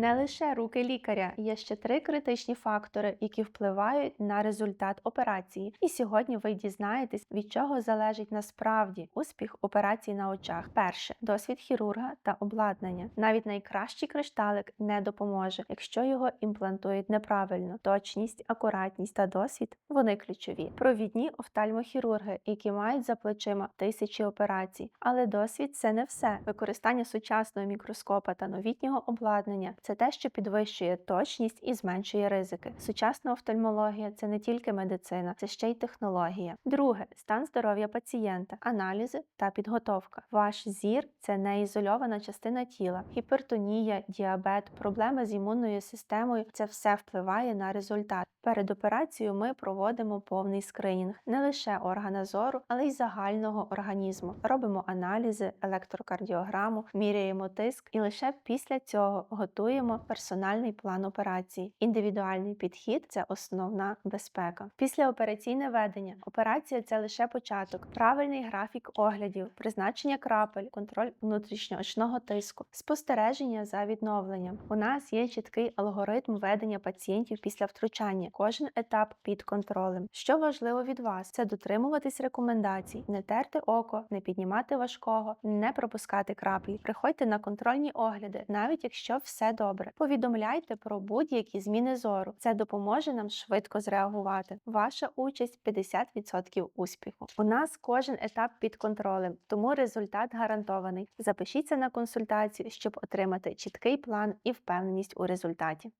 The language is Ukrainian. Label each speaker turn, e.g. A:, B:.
A: Не лише руки лікаря, є ще три критичні фактори, які впливають на результат операції. І сьогодні ви дізнаєтесь, від чого залежить насправді успіх операції на очах. Перше досвід хірурга та обладнання. Навіть найкращий кришталик не допоможе, якщо його імплантують неправильно. Точність, акуратність та досвід вони ключові. Провідні офтальмохірурги, які мають за плечима тисячі операцій, але досвід це не все. Використання сучасного мікроскопа та новітнього обладнання це те, що підвищує точність і зменшує ризики. Сучасна офтальмологія це не тільки медицина, це ще й технологія. Друге стан здоров'я пацієнта, аналізи та підготовка. Ваш зір це не ізольована частина тіла, гіпертонія, діабет, проблеми з імунною системою це все впливає на результат. Перед операцією ми проводимо повний скринінг не лише органа зору, але й загального організму. Робимо аналізи, електрокардіограму, міряємо тиск, і лише після цього готуємо персональний план операції. Індивідуальний підхід це основна безпека. Післяопераційне ведення. Операція це лише початок, правильний графік оглядів, призначення крапель, контроль внутрішньоочного тиску, спостереження за відновленням. У нас є чіткий алгоритм ведення пацієнтів після втручання. Кожен етап під контролем. Що важливо від вас, це дотримуватись рекомендацій, не терти око, не піднімати важкого, не пропускати краплі. Приходьте на контрольні огляди, навіть якщо все добре. Повідомляйте про будь-які зміни зору. Це допоможе нам швидко зреагувати. Ваша участь 50% успіху. У нас кожен етап під контролем, тому результат гарантований. Запишіться на консультацію, щоб отримати чіткий план і впевненість у результаті.